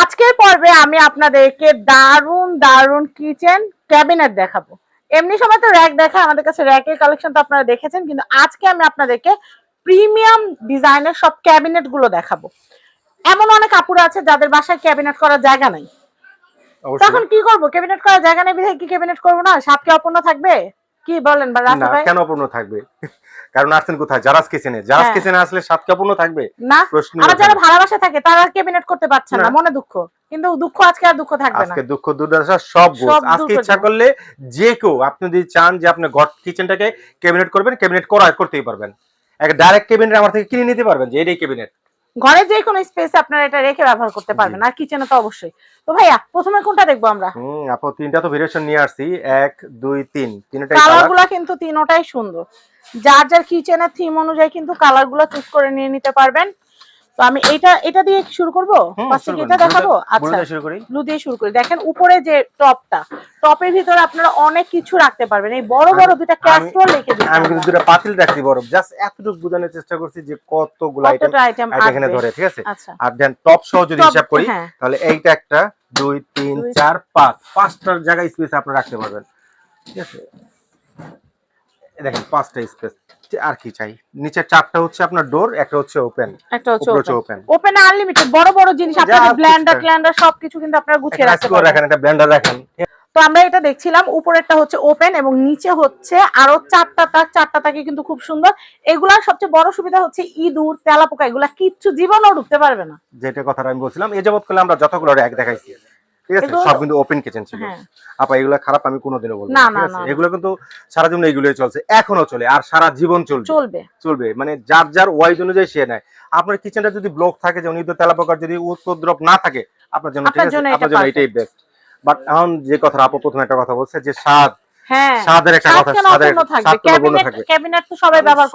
আজকের পর্বে আমি আপনাদেরকে দারুণ দারুণ কিচেন ক্যাবিনেট দেখাবো। এমনি সময় তো র্যাক দেখা আমাদের কাছে র্যাকের কালেকশন তো আপনারা দেখেছেন কিন্তু আজকে আমি আপনাদেরকে প্রিমিয়াম ডিজাইনের সব ক্যাবিনেটগুলো দেখাবো। এমন অনেক কাপড় আছে যাদের বাসায় ক্যাবিনেট করার জায়গা নাই। তখন কি করব? ক্যাবিনেট করার জায়গা নেই কি ক্যাবিনেট করব না? সাত কি অপূর্ণ থাকবে? কি বলেন না কেন অপূর্ণ থাকবে? কারণ আসছেন কোথায়? জারাস কিচেনে জারাস হ্যাঁ। কিচেনে আসলে সাত কি অপূর্ণ থাকবে? না প্রশ্ন আবার যারা ভাড়া বাসা থাকে তারা ক্যাবিনেট করতে পারছে না। মনে দুঃখ। কিন্তু দুঃখ আজকে আর দুঃখ থাকবে না। আজকে দুঃখ দুর্দশা সব সব আজকে ইচ্ছা করলে যে কেউ আপনি যদি চান যে আপনি ঘর কিচেনটাকে ক্যাবিনেট করবেন ক্যাবিনেট করা করতেই পারবেন। এক ডাইরেক্ট ক্যাবিনেট আমার থেকে কিনে নিতে পারবেন যে এটাই ক্যাবিনেট। ঘরের যে কোনো স্পেসে আপনারা এটা রেখে ব্যবহার করতে পারবেন আর কিচেনে তো অবশ্যই। তো ভাইয়া প্রথমে কোনটা দেখব আমরা? হুম আপু তিনটা তো ভেরিয়েশন নিয়ে আসছি। এক দুই তিন। তিনটাই কালারগুলো কালার কিন্তু তিনটাই সুন্দর। যার যার কিচেনের থিম অনুযায়ী কিন্তু কালারগুলো চুজ করে নিয়ে নিতে পারবেন। তো আমি এটা এটা দিয়ে শুরু করব? ফার্স্টে এটা দেখাবো? আচ্ছা। শুরু করি। ব্লু দিয়ে শুরু করি। দেখেন উপরে যে টপটা টপের ভিতরে আপনারা অনেক কিছু রাখতে পারবেন। এই বড় বড় দুটা ক্যাস্ট্রল রেখে আমি কিন্তু দুটো পাতিল রাখছি বড় জাস্ট এতটুকু বোঝানোর চেষ্টা করছি যে কতগুলো আইটেম এখানে ধরে ঠিক আছে? আচ্ছা। আর দেন টপ সহ যদি হিসাব করি হ্যাঁ। তাহলে এইটা একটা দুই তিন দুই, চার পাঁচ। পাঁচটার জায়গায় স্পেস আপনি রাখতে পারবেন। ঠিক আছে? দেখেন পাঁচটা স্পেস আর কি চাই? নিচে চারটা হচ্ছে আপনার ডোর একটা হচ্ছে ওপেন একটা হচ্ছে ওপেন ওপেন আনলিমিটেড বড় বড় জিনিস আপনাদের ব্লেন্ডার। ক্ল্যান্ডার সবকিছু কিন্তু আপনারা গুছিয়ে রাখতে পারবেন। রাখেন একটা ব্লেন্ডার রাখেন। তো আমরা এটা দেখছিলাম উপরেরটা হচ্ছে ওপেন এবং নিচে হচ্ছে আরও চারটা তাক চারটা তাকে কিন্তু খুব সুন্দর। এগুলার সবচেয়ে বড় সুবিধা হচ্ছে ইঁদুর তেলাপোকা এগুলা কিচ্ছু জীবনেও ঢুকতে পারবে না। যেটা কথাটা আমি বলছিলাম এই যাবত করলে আমরা যতগুলো র্যাক দেখাইছি ঠিক আছে? সব কিন্তু ওপেন কিচেন ছিল। আপা এগুলো খারাপ আমি কোনোদিনও বলব না, না, ঠিক না, আছে? না, না। এগুলো কিন্তু সারা জীবন এইগুলোই চলছে এখনও চলে আর সারা জীবন চলবে। চলবে। চলবে মানে যার যার ওয়াইজ অনুযায়ী সে নেয়। আপনার কিচেনটা যদি ব্লক থাকে যেমন ঈদ তেলাপোকার যদি উপদ্রব না থাকে আপনার জন্য ঠিক আপনার আছে? জন্য আপনার জন্য এটাই বেস্ট বাট এখন যে কথা আপু প্রথমে একটা কথা বলছে যে স্বাদ হ্যাঁ একটা কথা ক্যাবিনেট তো সবাই ব্যবহার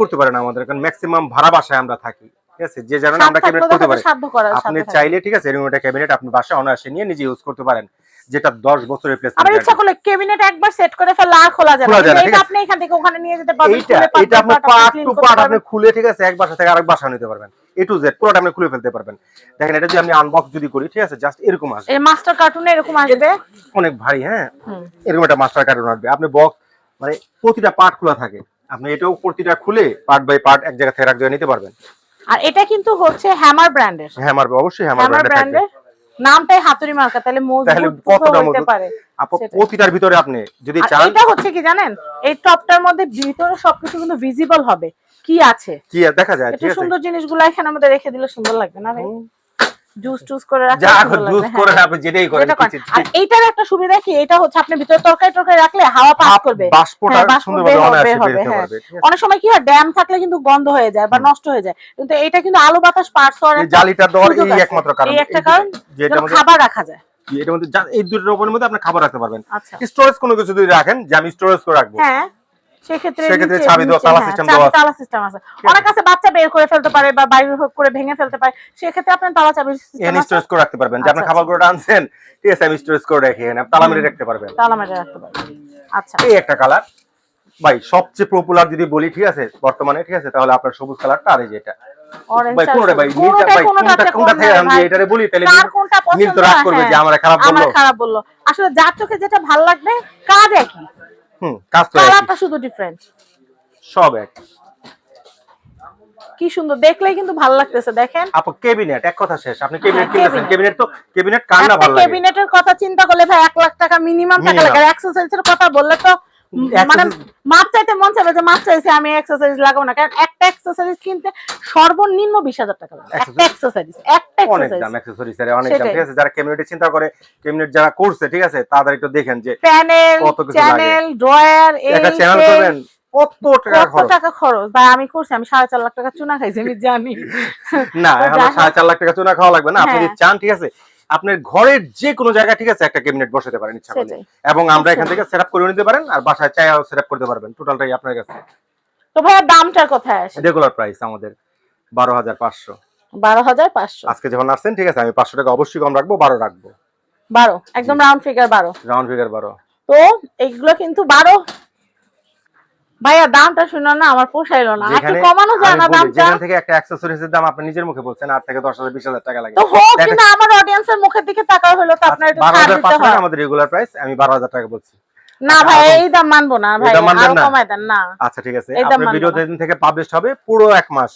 করতে পারে না আমাদের কারণ ম্যাক্সিমাম ভাড়া বাসায় আমরা থাকি। ঠিক আছে? যে জানেন আমরা ক্যাবিনেট করতে পারি। যায় সাধ্য করার আপনি চাইলে ঠিক আছে এরকম একটা ক্যাবিনেট আপনি বাসায় অনায়াসে নিয়ে নিজে ইউজ করতে পারেন। যেটা 10 বছর আবার ইচ্ছা করলে ক্যাবিনেট একবার সেট করে ফেললে আর খোলা যাবে না। খোলা যায় না, কিন্তু ঠিক এটা আপনি এখান থেকে ওখানে নিয়ে যেতে পারবেন এইটা এটা আপনি পার্ট পার্ট টু পার্ট আপনি খুলে ঠিক আছে এক বাসা থেকে আরেক বাসা নিতে পারবেন। এ টু জেড পুরোটা আপনি খুলে ফেলতে পারবেন। দেখেন এটা যদি আমি আনবক্স যদি করি ঠিক আছে জাস্ট এরকম আসবে। এই মাস্টার কার্টুনে এরকম আসবে? অনেক ভারী হ্যাঁ? এরকম একটা মাস্টার কার্টুন আসবে। আপনি বক্স মানে প্রতিটা পার্ট খোলা থাকে। আপনি এটাও প্রতিটা খুলে পার্ট বাই পার্ট এক জায়গা থেকে এক জায়গায় নিতে পারবেন। আর এটা কিন্তু হচ্ছে হ্যামার ব্র্যান্ডের হ্যামার অবশ্যই হ্যামার ব্র্যান্ডের নামটাই হাতুড়ি মার্কা তাহলে মজবুত কতটা মজবুত? পারে। প্রতিটার ভিতরে আপনি যদি আর চান এটা হচ্ছে কি জানেন? এই টপটার মধ্যে ভিতরে সবকিছু কিন্তু ভিজিবল হবে। কি আছে? কি দেখা যায় ঠিক আছে। সুন্দর জিনিসগুলো এখানে আমাদের রেখে দিলে সুন্দর লাগবে না ভাই। জুস টুস করে রাখলে যা জুস হ্যাঁ। করে আপনি যেটাই করেন আর এইটার একটা সুবিধা কি? এটা হচ্ছে আপনি ভিতরে তরকারি টরকারি রাখলে হাওয়া পাস করবে। বাষ্পটা হ্যাঁ, সুন্দরভাবে অনায়াসে বের হ্যাঁ। পারবে অনেক সময় কি হয় ড্যাম থাকলে কিন্তু গন্ধ হয়ে যায় বা নষ্ট হয়ে যায়। কিন্তু এটা কিন্তু আলো বাতাস পাস হওয়ার এই জালিটা দেওয়ার এই একমাত্র কারণ। এই একটা কারণ যেটা খাবার রাখা যায়। এটার মধ্যে এই দুটোর উপরের মধ্যে আপনি খাবার রাখতে পারবেন। আচ্ছা। স্টোরেজ কোনো কিছু যদি রাখেন যে আমি স্টোরেজ করে রাখব হ্যাঁ। সেক্ষেত্রে সেক্ষেত্রে চাবি দেওয়া, তালা দেওয়া। তালা সিস্টেম আছে। অনেক আছে বাচ্চা বের করে ফেলতে পারে বা বাইরে করে ভেঙে ফেলতে পারে। সেক্ষেত্রে আপনার তালা চাবি সিস্টেম স্টোরেজ করে রাখতে পারবেন যে আপনি খাবারগুলো আনছেন ঠিক আছে আমি স্টোরেজ করে রেখে এখানে তালা মেরে রাখতে পারবেন। তালা মেরে রাখতে পারে আচ্ছা। এই একটা কালার ভাই সবচেয়ে পপুলার যদি বলি ঠিক আছে বর্তমানে ঠিক আছে তাহলে আপনার সবুজ কালারটা আর এই যে ভাই কোনটা ভাই নীলটা ভাই কোনটা কোনটা থেকে আমি এটারে বলি তাহলে নীল- তো রাগ করবে হ্যাঁ, যে আমার খারাপ বলল। খারাপ বলল। আসলে যার চোখে যেটা ভালো লাগবে কাজ একই হুম কাজ তো কালারটা শুধু ডিফারেন্ট সব এক। কি সুন্দর দেখলেই কিন্তু ভালো লাগতেছে দেখেন। আপু কেবিনেট এক কথা শেষ। আপনি কেবিনেট হ্যাঁ, কিনতেছেন? cabinet। কেবিনেট তো কেবিনেট কার না ভালো লাগে? ক্যাবিনেটের কথা চিন্তা করলে ভাই এক লাখ টাকা মিনিমাম টাকা। লাগে। আর এক্সারসাইজের কথা বললে তো মানে মাপ চাইতে মন চাইবে যে মাপ চাইছে আমি এক্সারসাইজ লাগাবো না। কারণ একটা এক্সারসাইজ কিনতে সর্বনিম্ন বিশ হাজার টাকা লাগে। একটা এক্সারসাইজ একটা অনেক দাম অ্যাকসেসরিজ অনেক দাম ঠিক আছে যারা চিন্তা করে যারা করছে ঠিক আছে তাদের একটু দেখেন যে প্যানেল চ্যানেল ড্রয়ার একটা চ্যানেল সেই, করবেন কত টাকা খরচ? টাকা খরচ? ভাই আমি করছি আমি সাড়ে চার লাখ টাকা চুনা খাইছি আমি জানি। না। সাড়ে চার লাখ টাকা চুনা খাওয়া লাগবে না। আপনি যদি হ্যাঁ। চান ঠিক আছে আপনার ঘরের যে কোনো জায়গায় ঠিক আছে? একটা ক্যাবিনেট বসাতে পারেন ইচ্ছা করলে। এবং আমরা এখান। থেকে সেটআপ করে নিতে পারেন আর বাসায় চাইও সেটআপ করতে পারবেন। টোটালটাই আপনার কাছে। তো ভাইয়া দামটার কোথায় আসে। রেগুলার প্রাইস আমাদের বারো হাজার পাঁচশো। বারো হাজার পাঁচশো। আজকে যখন আসছেন ঠিক আছে আমি পাঁচশো টাকা অবশ্যই কম রাখব বারো রাখব। বারো একদম রাউন্ড ফিগার বারো। রাউন্ড ফিগার বারো। তো এইগুলো কিন্তু বারো ভাইয়া দামটা শুনো না আমার পোষাইলো না। একটু কমানো যায় না দামটা? যেখান থেকে একটা অ্যাকসেসরিজের দাম আপনি নিজের মুখে বলছেন আট থেকে দশ হাজার বিশ হাজার টাকা লাগে। তো হোক কিনা আমার অডিয়েন্সের মুখের দিকে তাকাও হলো তো আপনার একটু ছাড় দিতে টাকা আমাদের রেগুলার প্রাইস আমি বারো হাজার টাকা বলছি। না ভাই এই দাম মানবো না ভাই আরও কমায় দেন না। আচ্ছা ঠিক আছে। আপনার ভিডিও। যেদিন থেকে পাবলিশ হবে পুরো এক মাস।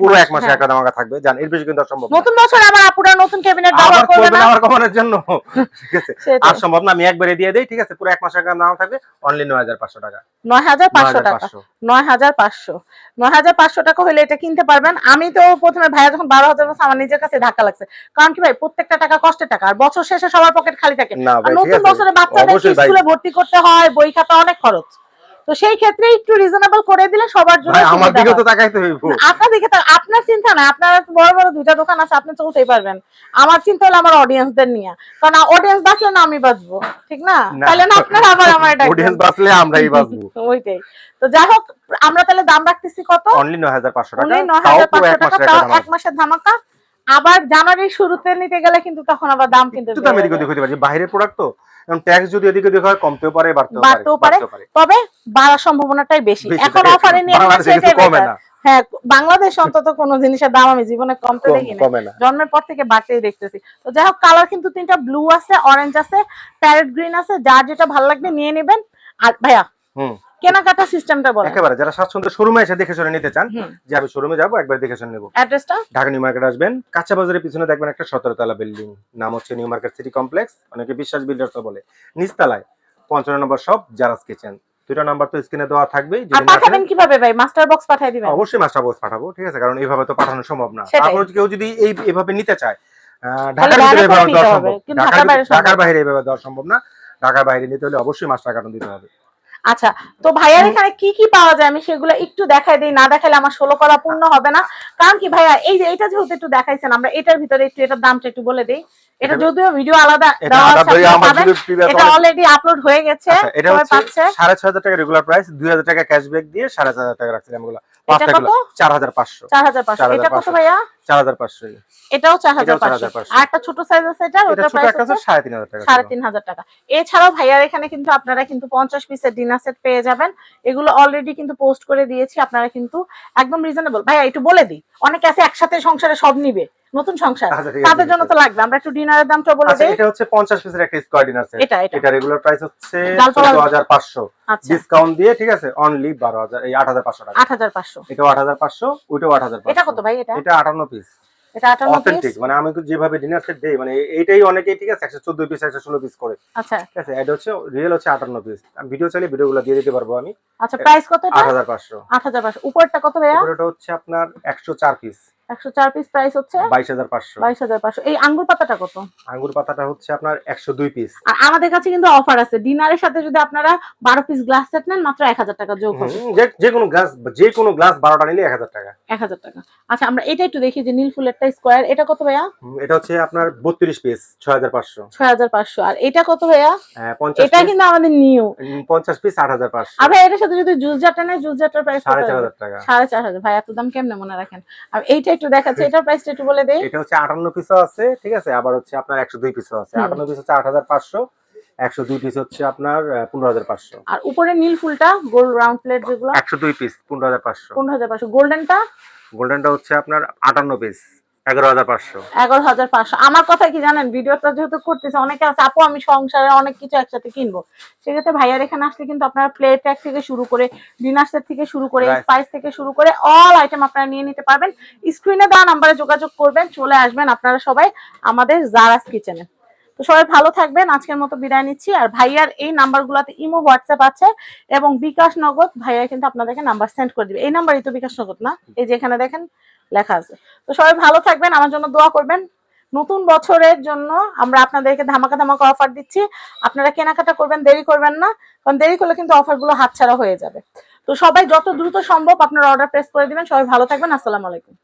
পুরো এক মাস, হ্যাঁ। একটা থাকবে। জান এর বেশি কিন্তু সম্ভব নতুন বছর আমার আপুরা নতুন ক্যাবিনেট ব্যবহার করবেন না? আবার কমানোর জন্য। ঠিক আছে। আর সম্ভব না আমি একবারে দিয়ে দেই ঠিক আছে? পুরো এক মাসের দাম থাকবে। অনলি নয় হাজার পাঁচশো টাকা। নয় হাজার পাঁচশো টাকা। 9,500 নয় হাজার পাঁচশো। নয় হাজার পাঁচশো টাকা হলে এটা কিনতে পারবেন। আমি তো প্রথমে ভাইয়া যখন বারো হাজার বলছে আমার নিজের কাছে ধাক্কা লাগছে। কারণ কি ভাই প্রত্যেকটা টাকা কষ্টের টাকা আর বছর শেষে সবার পকেট খালি থাকে। আর নতুন বছরে বাচ্চাদের স্কুলে ভর্তি করতে হয়? বই খাতা অনেক খরচ। তো সেই ক্ষেত্রে একটু রিজনেবল করে দিলে সবার জন্য আমার হয়। তো তাকাইতে হইব আপনার দিকে আপনার চিন্তা না আপনার তো বড় বড় দুইটা দোকান আছে আপনি চলতেই পারবেন। আমার চিন্তা হলো আমার অডিয়েন্সদের নিয়ে। কারণ অডিয়েন্স বাঁচলে না আমি বাঁচবো ঠিক না। তাহলে না আপনারা আবার আমার এটা অডিয়েন্স বাঁচলে আমরাই বাঁচবো। ওইটাই। তো যাই হোক আমরা তাহলে দাম রাখতেছি কত? অনলি নয় হাজার পাঁচশো টাকা। অনলি নয় তাও হাজার পুরো পাঁচশো এক টাকা মাসের তাও এক মাসের ধামাকা। আবার জানুয়ারির শুরুতে নিতে গেলে কিন্তু তখন আবার দাম কিন্তু একটু দাম এদিক। ওদিক হতে পারে বাইরের প্রোডাক্ট তো কারণ ট্যাক্স যদি এদিকে দেখা হয় কমতেও পারে বাড়তেও বাড়তেও পারে। পারে। তবে বাড়ার সম্ভাবনাটাই বেশি। এখন। অফারে নিয়ে কমে না। হ্যাঁ বাংলাদেশ অন্তত কোনো জিনিসের দাম আমি জীবনে কমতে দেখি না। জন্মের পর থেকে বাড়তেই দেখতেছি। তো যাই হোক কালার কিন্তু তিনটা ব্লু আছে অরেঞ্জ আছে প্যারেট গ্রিন আছে যার যেটা ভালো লাগবে নিয়ে নেবেন। আর ভাইয়া হুম। কেনাকাটা সিস্টেমটা বলেন। একেবারে যারা স্বাচ্ছন্দ্য শোরুমে এসে দেখে শুনে নিতে চান যে আমি শোরুমে যাব একবার দেখে শুনে নেব। অ্যাড্রেসটা? ঢাকা নিউ মার্কেট আসবেন কাঁচা বাজারের পিছনে দেখবেন একটা সতেরো তলা বিল্ডিং নাম হচ্ছে নিউ মার্কেট সিটি কমপ্লেক্স অনেকে বিশ্বাস বিল্ডার্স বলে। নিচতলায় পঞ্চান্ন নম্বর শপ জারাস কিচেন। দুটো নাম্বার তো স্ক্রিনে দেওয়া থাকবেই আর পাঠাবেন কীভাবে ভাই? মাস্টার বক্স পাঠিয়ে দিবেন। অবশ্যই মাস্টার বক্স পাঠাবো ঠিক আছে? কারণ এইভাবে তো পাঠানো সম্ভব না। তারপর কেউ যদি এই এভাবে নিতে চায় ঢাকার ভিতরে এভাবে দেওয়া সম্ভব। ঢাকার বাইরে এভাবে দেওয়া সম্ভব না। ঢাকার বাইরে নিতে হলে অবশ্যই মাস্টার কার্টন দিতে হবে। আচ্ছা তো ভাইয়ার এখানে কি কি পাওয়া যায়? আমি সেগুলো একটু দেখাই দিই না দেখালে আমার ষোলো করা পূর্ণ হবে না। কারণ কি ভাইয়া এই যে এটা যেহেতু একটু দেখাইছেন আমরা এটার ভিতরে একটু এটার দামটা একটু বলে দিই। এটা যদিও ভিডিও আলাদা এটা অলরেডি আপলোড হয়ে গেছে আচ্ছা, এটা হচ্ছে টাকা রেগুলার প্রাইস দুই হাজার টাকা ক্যাশব্যাক দিয়ে টাকা রাখছিলাম এগুলো পাঁচটা গুলো এটা কত ভাইয়া? এটাও। আর একটা ছোট সাইজ আছে এটা ওটা প্রাইস টাকা সাড়ে ছিল। তিন হাজার টাকা। এছাড়াও ভাইয়ার এখানে কিন্তু আপনারা কিন্তু পঞ্চাশ পিসের ডিনার সেট পেয়ে যাবেন। এগুলো অলরেডি কিন্তু পোস্ট করে দিয়েছি আপনারা কিন্তু একদম রিজনেবল ভাইয়া একটু বলে দিই অনেকে আছে একসাথে সংসারে সব নিবে। নতুন সংসার। আচ্ছা, তাদের জন্য তো লাগবে। আমরা একটু ডিনারের দামটা বলে আচ্ছা দিই। এটা হচ্ছে পঞ্চাশ পিসের একটা স্কোয়ার ডিনার সেট এটা এটা। এটা রেগুলার প্রাইস হচ্ছে ডালপালা- চোদ্দ হাজার পাঁচশো। আচ্ছা। ডিসকাউন্ট দিয়ে ঠিক আছে অনলি বারো হাজার এই আট হাজার পাঁচশো টাকা। আট হাজার পাঁচশো। এটাও আট হাজার পাঁচশো ওইটাও আট এটা কত ভাই এটা? এটা আটান্ন পিস এটা আটান্ন পিস অথেন্টিক মানে আমি যেভাবে ডিনার সেট দেই মানে এইটাই অনেকেই ঠিক আছে একশো চোদ্দ পিস একশো ষোলো পিস করে। আচ্ছা। ঠিক আছে এটা হচ্ছে রিয়েল হচ্ছে আটান্ন পিস ভিডিও চাইলে ভিডিওগুলো দিয়ে দিতে পারব আমি। আচ্ছা প্রাইস কত এটা? আট হাজার পাঁচশো। আট হাজার পাঁচশো। উপরটা কত ভাইয়া? ওটা হচ্ছে আপনার একশো চার পিস একশো চার পিস প্রাইস হচ্ছে বাইশ হাজার পাঁচশো। বাইশ হাজার পাঁচশো। এই আঙ্গুর পাতাটা কত? আঙ্গুর পাতাটা হচ্ছে আপনার একশো দুই পিস আর আমাদের কাছে কিন্তু অফার আছে। ডিনারের সাথে যদি আপনারা বারো পিস গ্লাস সেট নেন মাত্র এক হাজার টাকা যোগ হবে। যে কোনো গ্লাস যে কোনো গ্লাস বারোটা নিলে এক হাজার টাকা। এক হাজার টাকা। আচ্ছা আমরা এটা একটু দেখি যে নীল ফুলেরটা স্কোয়ার এটা কত ভাইয়া? এটা হচ্ছে আপনার বত্রিশ পিস ছয় হাজার পাঁচশো। ছয় হাজার পাঁচশো। আর এটা কত ভাইয়া? পঞ্চাশ এটা কিন্তু আমাদের নিউ উম, পঞ্চাশ পিস আট হাজার পাঁচশো। আর ভাই এটার সাথে যদি জুস জারটা নেয় জুস জারটার প্রাইস সাড়ে চার হাজার টাকা। সাড়ে চার হাজার। ভাই এত দাম কেমনে মনে রাখেন? আর এইটা একটু দেখাচ্ছি এটার প্রাইসটা একটু বলে দেই। এটা হচ্ছে আটান্ন পিসও আছে ঠিক আছে? আবার হচ্ছে আপনার একশো দুই পিসও আছে। হুম। আটান্ন পিস হচ্ছে আট হাজার পাঁচশো একশো দুই পিস হচ্ছে আপনার পনেরো হাজার পাঁচশো। আর উপরে নীল ফুলটা গোল্ড রাউন্ড প্লেট যেগুলো? একশো দুই পিস পনেরো হাজার পাঁচশো। পনেরো হাজার পাঁচশো। গোল্ডেনটা? গোল্ডেনটা হচ্ছে আপনার আটান্ন পিস এগারো হাজার পাঁচশো। আমার কথা কি জানেন? ভিডিওটা যেহেতু করতেছে অনেকে আছে আপু আমি সংসারে অনেক কিছু একসাথে কিনবো। সেক্ষেত্রে ভাইয়ার এখানে আসলে কিন্তু আপনারা প্লেট ট্যাগ থেকে শুরু করে ডিনার সেট থেকে শুরু করে স্পাইস থেকে শুরু করে অল আইটেম আপনারা নিয়ে নিতে পারবেন। স্ক্রিনে দেওয়া নাম্বারে যোগাযোগ করবেন চলে আসবেন আপনারা সবাই আমাদের জারাস কিচেনে তো সবাই ভালো থাকবেন, আজকের মতো বিদায় নিচ্ছি। আর ভাইয়ার এই নাম্বারগুলোতে ইমো, হোয়াটসঅ্যাপ আছে এবং বিকাশ নগদ, ভাইয়া কিন্তু আপনাদেরকে নাম্বার সেন্ড করে দিবে। এই নাম্বারই তো বিকাশ নগদ না? এই যে এখানে দেখেন, লেখা আছে। তো সবাই ভালো থাকবেন, আমার জন্য দোয়া করবেন। নতুন বছরের জন্য আমরা আপনাদেরকে ধামাকা ধামাকা অফার দিচ্ছি। আপনারা কেনাকাটা করবেন, দেরি করবেন না, কারণ দেরি করলে কিন্তু অফারগুলো হাতছাড়া হয়ে যাবে। তো সবাই যত দ্রুত সম্ভব আপনারা অর্ডার প্রেস করে দিবেন। সবাই ভালো থাকবেন, আসসালামু আলাইকুম।